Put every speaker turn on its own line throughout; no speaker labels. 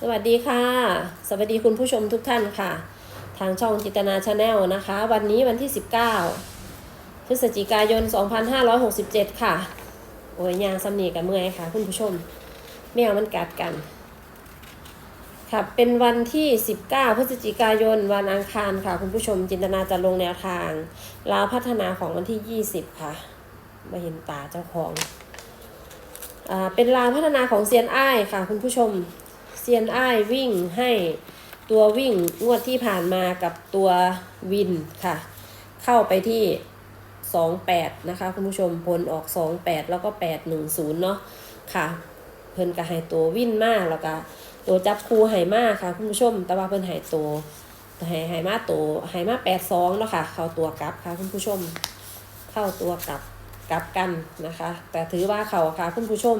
สวัสดีค่ะ สวัสดีคุณผู้ชมทุกท่านค่ะ ทางช่องจิตนาชาแนลนะคะ วันนี้วันที่ 19 พฤศจิกายน 2567 ค่ะ โอ้ยยางสำนีกับเมื่อยค่ะ คุณผู้ชม แมวมันกัดกัน ค่ะ เป็นวันที่ 19 พฤศจิกายน วันอังคารค่ะ คุณผู้ชมจินตนาจะลงแนวทางลาวพัฒนาของวันที่ 20 ค่ะมาเห็นตาเจ้าของ อ่า เป็นลาวพัฒนาของเซียนอ้ายค่ะ คุณผู้ชม ซียนอ้ายวิ่งให้ตัววิ่งงวดที่ผ่านมากับตัววินค่ะ เข้าไปที่ 28 นะคะ คุณผู้ชมผลออก 28 แล้วก็ 810 เนาะค่ะ เพิ่นก็ให้ตัววินมากแล้วก็ตัวจับคูให้มากค่ะ คุณผู้ชม แต่ว่าเพิ่นให้ตัวให้ให้มากตัวให้มาก82เนาะค่ะ เข้าตัวกลับค่ะ คุณผู้ชม เข้าตัวกลับกลับกันนะคะ แต่ถือว่าเขาค่ะ คุณผู้ชม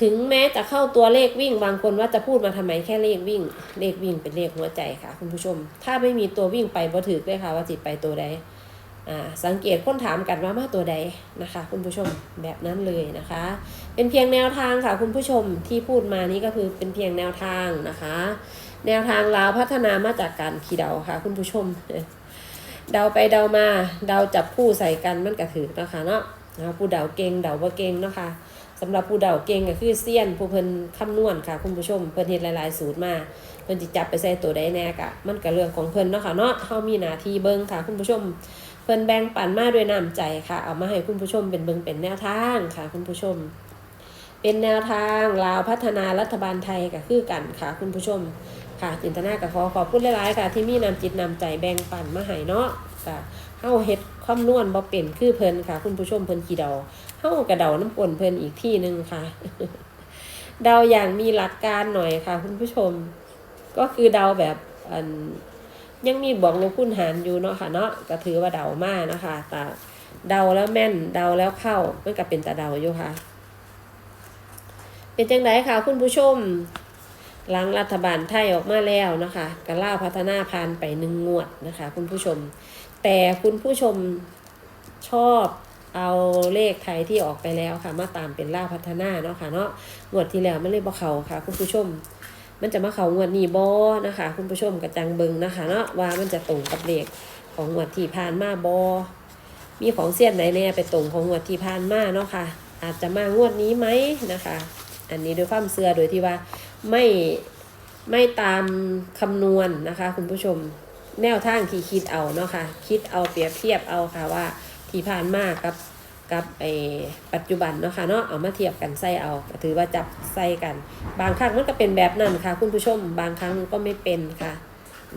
ถึงแม้จะเข้าตัวเลขวิ่งบางคนว่าจะพูดมาทำไมแค่เลขวิ่ง เลขวิ่งเป็นเลขหัวใจค่ะ คุณผู้ชม ถ้าไม่มีตัววิ่งไปบ่ถือเลยค่ะ ว่าจิตไปตัวใดอ่าสังเกตคนถามกันว่ามาตัวใดนะคะ คุณผู้ชมแบบนั้นเลยนะคะ เป็นเพียงแนวทางค่ะ คุณผู้ชมที่พูดมานี้ก็คือเป็นเพียงแนวทางนะคะ แนวทางลาวพัฒนามาจากการขี่เดาค่ะ คุณผู้ชม เดาไปเดามาเดาจับคู่ใส่กันมันกระถือนะคะเนาะผู้เดาเก่งเดาว่าเก่งเนาะค่ะ สำหรับผู้เดาเก่งก็คือเซียนผู้เพิ่นคำนวณค่ะ คุณผู้ชมเพิ่นเฮ็ดหลายๆสูตรมาเพิ่นสิจับไปใส่ตัวใดแน่กะ มันก็เรื่องของเพิ่นเนาะค่ะเนาะเฮามีหน้าที่เบิ่งค่ะ คุณผู้ชมเพิ่นแบ่งปันมาด้วยน้ำใจค่ะ เอามาให้คุณผู้ชมเป็นเบิ่งเป็นแนวทางค่ะ คุณผู้ชม เป็นแนวทางลาวพัฒนารัฐบาลไทยก็คือกันค่ะ คุณผู้ชมค่ะจินตนาก็ขอขอบคุณหลายๆค่ะ ที่มีน้ำจิตน้ำใจแบ่งปันมาให้เนาะค่ะเฮาเฮ็ด คำนวณบ่เป็นคือเพิ่นค่ะ คุณผู้ชมเพิ่นกี่เดาเฮากระเดาน้ำปนเพิ่นอีกที่หนึ่งค่ะ เดาอย่างมีหลักการหน่อยค่ะ คุณผู้ชม ก็คือเดาแบบอันยังมีบวกลบคูณหารอยู่เนาะค่ะ เนาะก็ถือว่าเดามากนะคะแต่เดาแล้วแม่นเดาแล้วเข้ามันก็เป็นแต่เดาอยู่ค่ะ เป็นจังไดค่ะ คุณผู้ชมหลังรัฐบาลไทยออกมาแล้วนะคะกระล่าวพัฒนาผ่านไปหนึ่งงวดนะคะ คุณผู้ชม แต่คุณผู้ชมชอบเอาเลขไทยที่ออกไปแล้วค่ะ มาตามเป็นล่าพัฒนาเนาะค่ะเนาะงวดที่แล้วไม่เลยบ่เขาค่ะ คุณผู้ชม มันจะมาเขางวดนี้บ่นะคะ คุณผู้ชมกระจังเบิงนะคะเนาะว่ามันจะตรงกับเลขของงวดที่ผ่านมาบ่มีของเสี้ยนไหนแน่ไปตรงของงวดที่ผ่านมาเนาะค่ะ อาจจะมางวดนี้ไหมนะคะ อันนี้ด้วยความเชื่อโดยที่ว่าไม่ไม่ตามคำนวณนะคะ คุณผู้ชม แนวทางที่คิดเอาเนาะค่ะ คิดเอาเปรียบเทียบเอาค่ะว่าที่ผ่านมากับกับไอปัจจุบันเนาะค่ะเนาะเอามาเทียบกันใส่เอาถือว่าจับใส่กัน บางครั้งมันก็เป็นแบบนั้นค่ะ คุณผู้ชม บางครั้งก็ไม่เป็นค่ะ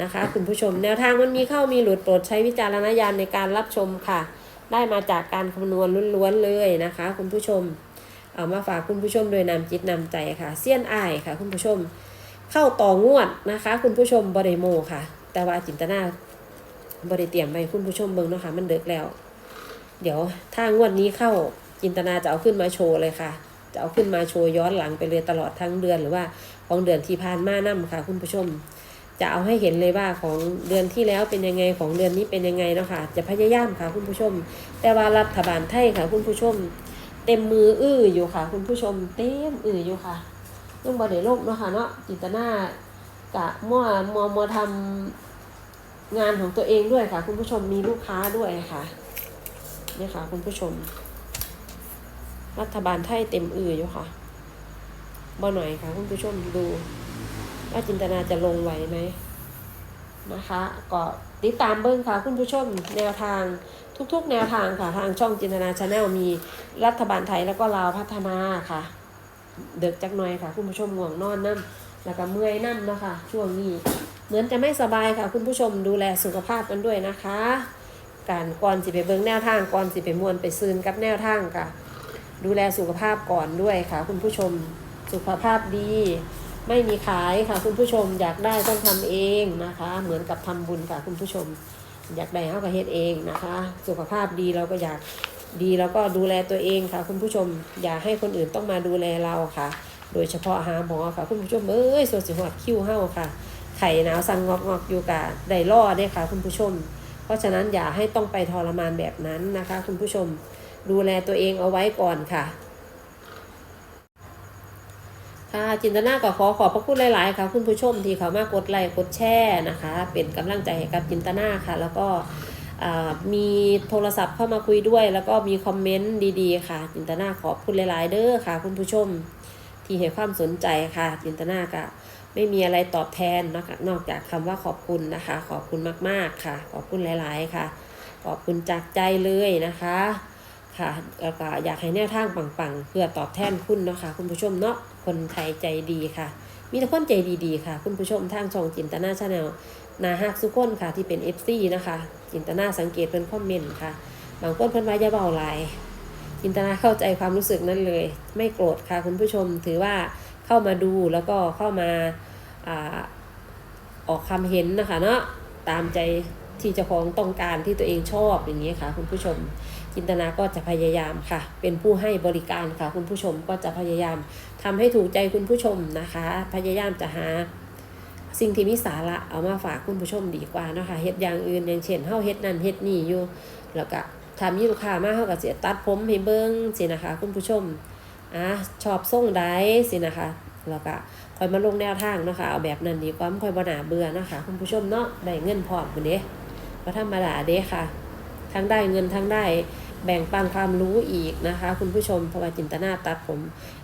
นะคะ คุณผู้ชมแนวทางมันมีเข้ามีหลุดโปรดใช้วิจารณญาณในการรับชมค่ะ ได้มาจากการคำนวณล้วนๆเลยนะคะ คุณผู้ชม เอามาฝากคุณผู้ชมโดยนำจิตนำใจค่ะเสี้ยนอายค่ะ คุณผู้ชม เข้าต่องวดนะคะ คุณผู้ชมบริโมค่ะ แต่ว่าจินตนาบริเตรียมไว้คุณผู้ชมเบิ่งเนาะค่ะมันเดึกแล้ว เดี๋ยวถ้างวดนี้เข้าจินตนาจะเอาขึ้นมาโชว์เลยค่ะ จะเอาขึ้นมาโชว์ย้อนหลังไปเลยตลอดทั้งเดือนหรือว่าของเดือนที่ผ่านมานํค่ะ คุณผู้ชม จะเอาให้เห็นเลยว่าของเดือนที่แล้วเป็นยังไงของเดือนนี้เป็นยังไงเนาะค่ะ จะพยายามค่ะคุณผู้ชม แต่ว่ารัฐบาลไทยค่ะ คุณผู้ชม เต็มมืออื้ออยู่ค่ะ คุณผู้ชม เต็มอื้ออยู่ค่ะต้องบริโลกเนาะค่ะเนาะจินตนา กะมั่วมัวมัวทำงานของตัวเองด้วยค่ะ คุณผู้ชมมีลูกค้าด้วยค่ะนี่ค่ะ คุณผู้ชม รัฐบาลไทยเต็มอืออยู่ค่ะบ่หน่อยค่ะ คุณผู้ชมดู ว่าจินตนาจะลงไหวไหมนะคะก็ติดตามเบิ้งค่ะคุณผู้ชมแนวทางทุกๆ แนวทางค่ะ ทางช่องจินตนาชาแนลมีรัฐบาลไทยแล้วก็ลาวพัฒนาค่ะ เด็กจักหน่อยค่ะ คุณผู้ชมง่วงนอนน้ำ แล้วก็เมื่อยน้ำเนาะค่ะช่วงนี้ เหมือนจะไม่สบายค่ะ คุณผู้ชมดูแลสุขภาพกันด้วยนะคะ การก่อนสิไปเบิ้งแนวทางก่อนสิไปมวนไปซืนกับแนวทางค่ะ ดูแลสุขภาพก่อนด้วยค่ะ คุณผู้ชมสุขภาพดี ไม่มีขายค่ะ คุณผู้ชมอยากได้ต้องทำเองนะคะ เหมือนกับทำบุญค่ะ คุณผู้ชม อยากได้เฮาก็เฮ็ดเองนะคะ สุขภาพดีเราก็อยากดีแล้วก็ดูแลตัวเองค่ะ คุณผู้ชมอย่าให้คนอื่นต้องมาดูแลเราค่ะ โดยเฉพาะหาหมอค่ะคุณผู้ชมเอ้ยส่วดสิหอดคิ้วเฮาค่ะ ไข่หนาวสั่งงอกงอกอยู่กะได้ล่อได้ค่ะ คุณผู้ชม เพราะฉะนั้นอย่าให้ต้องไปทรมานแบบนั้นนะคะ คุณผู้ชมดูแลตัวเองเอาไว้ก่อนค่ะค่ะจินตนาก็ขอขอบพระคุณหลาย ๆ ค่ะ คุณผู้ชมที่เขามากดไลค์กดแชร์นะคะ เป็นกำลังใจให้กับจินตนาค่ะ แล้วก็มีโทรศัพท์เข้ามาคุยด้วย แล้วก็มีคอมเมนต์ดี ๆ ค่ะ จินตนาขอบคุณหลาย ๆ เด้อค่ะ คุณผู้ชม ที่ให้ความสนใจค่ะ จินตนาก็ไม่มีอะไรตอบแทนนะคะนอกจากคำว่าขอบคุณนะคะ ขอบคุณมากๆค่ะ ขอบคุณหลายๆค่ะ ขอบคุณจากใจเลยนะคะค่ะแล้วก็อยากให้แนวทางปังๆ เพื่อตอบแทนคุณเนาะค่ะคุณผู้ชมเนาะคนไทยใจดีค่ะ มีแต่คนใจดีๆค่ะ คุณผู้ชมทางช่องจินตนาชาแนลนาฮักสุคนค่ะที่เป็น FC นะคะ จินตนาสังเกตเพิ่นคอมเมนต์ค่ะ บางคนเพิ่นว่าอย่าเบาหลาย จินตนาเข้าใจความรู้สึกนั้นเลย ไม่โกรธค่ะคุณผู้ชมถือว่าเข้ามาดูแล้วก็เข้ามาอาออกคำเห็นนะคะเนาะตามใจที่เจ้าของต้องการที่ตัวเองชอบอย่างนี้ค่ะ คุณผู้ชม จินตนาก็จะพยายามค่ะ เป็นผู้ให้บริการค่ะ คุณผู้ชมก็จะพยายามทำให้ถูกใจคุณผู้ชมนะคะ พยายามจะหาสิ่งที่มีสาระเอามาฝากคุณผู้ชมดีกว่านะคะเฮ็ดอย่างอื่นอย่างเช่นเฮาเฮ็ดนั่นเฮ็ดนี่อยู่แล้วก็ ทำมีลูกค้ามาเฮาก็สิตัดผมให้เบิ่งสินะคะ คุณผู้ชมอะชอบทรงใดสินะคะแล้วก็คอยมาลงแนวทางนะคะเอาแบบนั้นดีกว่ามันค่อยบ่นาเบื่อนะคะ คุณผู้ชมเนาะได้เงินพร้อมพุ่นเด้บ่ธรรมดาเด้ค่ะ ทั้งได้เงินทั้งได้แบ่งปันความรู้อีกนะคะ คุณผู้ชมเพราะว่าจินตนาตัดผม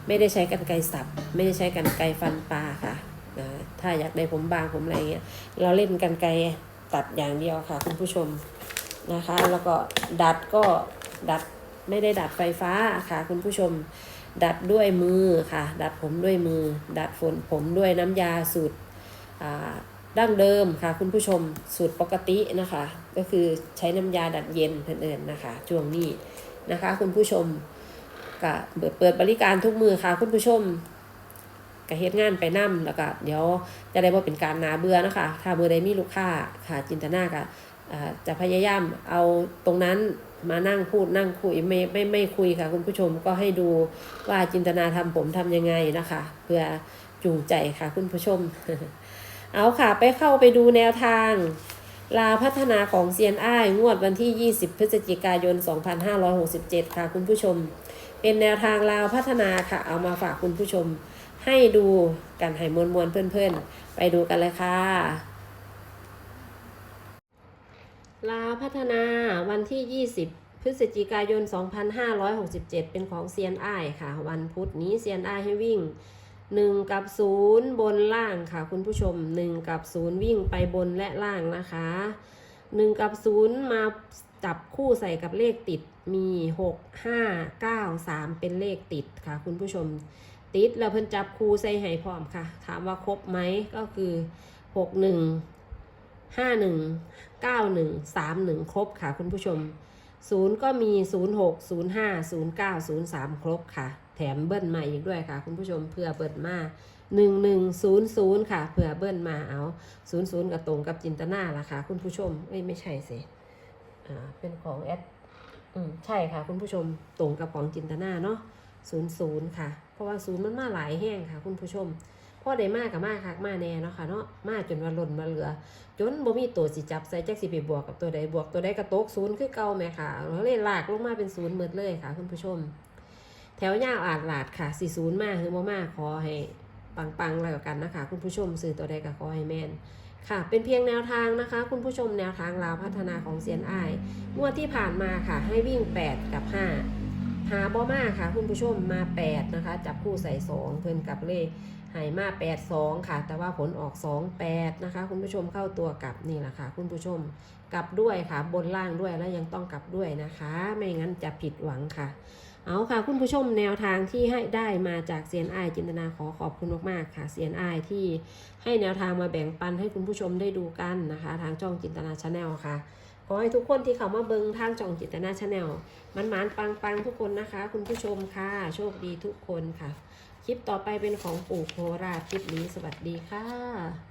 ไม่ได้ใช้กันไกรสับ ไม่ได้ใช้กันไกรฟันปลาค่ะนะถ้าอยากได้ผมบางผมอะไรเงี้ยเราเล่นกันไกรตัดอย่างเดียวค่ะ คุณผู้ชม นะคะ แล้วก็ดัดก็ดัดไม่ได้ดัดไฟฟ้าค่ะ คุณผู้ชมดัดด้วยมือค่ะ ดัดผมด้วยมือ ดัดฝนผมด้วยน้ำยาสูตรดั้งเดิมค่ะ คุณผู้ชมสูตรปกตินะคะ ก็คือใช้น้ำยาดัดเย็นเพื่อนๆนะคะช่วงนี้นะคะ คุณผู้ชมก็เปิดเปิดบริการทุกมือค่ะ คุณผู้ชมก็เฮ็ดงานไปนํแล้วก็เดี๋ยวจะได้ว่าเป็นการนาเบื่อนะคะ ถ้ามือใดมีลูกค้าค่ะจินตนาก็อ่า จะพยายามเอาตรงนั้นมานั่งพูดนั่งคุยไม่ไม่ไม่คุยค่ะ คุณผู้ชมก็ให้ดูว่าจินตนาทำผมทำยังไงนะคะ เพื่อจูงใจค่ะคุณผู้ชม เอาค่ะไปเข้าไปดูแนวทาง ลาพัฒนาของเซียนอ้ายงวดวันที่ 20 พฤศจิกายน 2567 ค่ะคุณผู้ชม เป็นแนวทางลาวพัฒนาค่ะ เอามาฝากคุณผู้ชม ให้ดูกันให้มวลมวลๆเพื่อนๆ ไปดูกันเลยค่ะ ลาวพัฒนาวันที่ 20 พฤศจิกายน 2567 เป็นของเซียนอ้ายค่ะ วันพุธนี้เซียนอ้ายให้วิ่ง 1 กับ 0 บนล่างค่ะ คุณผู้ชม 1 กับ 0 วิ่งไปบนและล่างนะคะ 1 กับ 0 มาจับคู่ใส่กับเลขติดมี 6 5 9 3 เป็นเลขติดค่ะ คุณผู้ชมติดแล้วเพิ่นจับคู่ใส่ให้พร้อมค่ะ ถามว่าครบไหมก็คือ 6 1 5 1 9 1 3 1ครบค่ะคุณผู้ชม0ก็มี0 6 0 5 0 9 0 3ครบค่ะ แถมเบิ้ลมาอีกด้วยค่ะ คุณผู้ชมเพื่อเบิ้ลมา1 1 0 0ค่ะเผื่อเบิ้ลมาเอา0 0กับตรงกับจินตนาล่ะค่ะ คุณผู้ชมเอ้ยไม่ใช่สิอ่าเป็นของแอดอืมใช่ค่ะ คุณผู้ชมตรงกับของจินตนาเนาะ0 0ค่ะ เพราะว่าศูนย์มันมาหลายแห้งค่ะ คุณผู้ชม พ่อได้มากกับมากคักมาแน่เนาะค่ะเนาะมาจนว่าหล่นมาเหลือ จนบ่มีตัวสิจับใส่แจักสิไปบวกกับตัวใดบวกตัวใดกระโตกศูนย์คือเก่าแม่ค่ะแล้วเลยหลากลงมาเป็นศูนย์หมดเลยค่ะคุณผู้ชม แถวยาวอาดหลาดค่ะสี่ศูนย์มากคือบ่มากขอให้ปังๆแล้วกันนะคะ คุณผู้ชมซื้อตัวใดก็ขอให้แม่นค่ะ เป็นเพียงแนวทางนะคะ คุณผู้ชมแนวทางลาวพัฒนาของเซียนไอางวดที่ผ่านมาค่ะ ให้วิ่ง 8 กับ 5 หาบ่มาค่ะคุณผู้ชมมา8นะคะ จับคู่ใส่2เพิ่นกับเลขหายมา8 2ค่ะ แต่ว่าผลออก2 8นะคะ คุณผู้ชมเข้าตัวกลับนี่แหละค่ะ คุณผู้ชมกลับด้วยค่ะ บนล่างด้วยแล้วยังต้องกลับด้วยนะคะ ไม่งั้นจะผิดหวังค่ะเอาค่ะ คุณผู้ชมแนวทางที่ให้ได้มาจากเซียนไอจินตนาขอขอบคุณมากๆค่ะเซียนไอที่ให้แนวทางมาแบ่งปันให้คุณผู้ชมได้ดูกันนะคะ ทางช่องจินตนาชาแนลค่ะ อให้ทุกคนที่เขามาเบิงทางจ่องจิตนาชาแนลมันหมานปังปังทุกคนนะคะ คุณผู้ชมค่ะ โชคดีทุกคนค่ะ คลิปต่อไปเป็นของปู่โคราชคลิปนี้สวัสดีค่ะ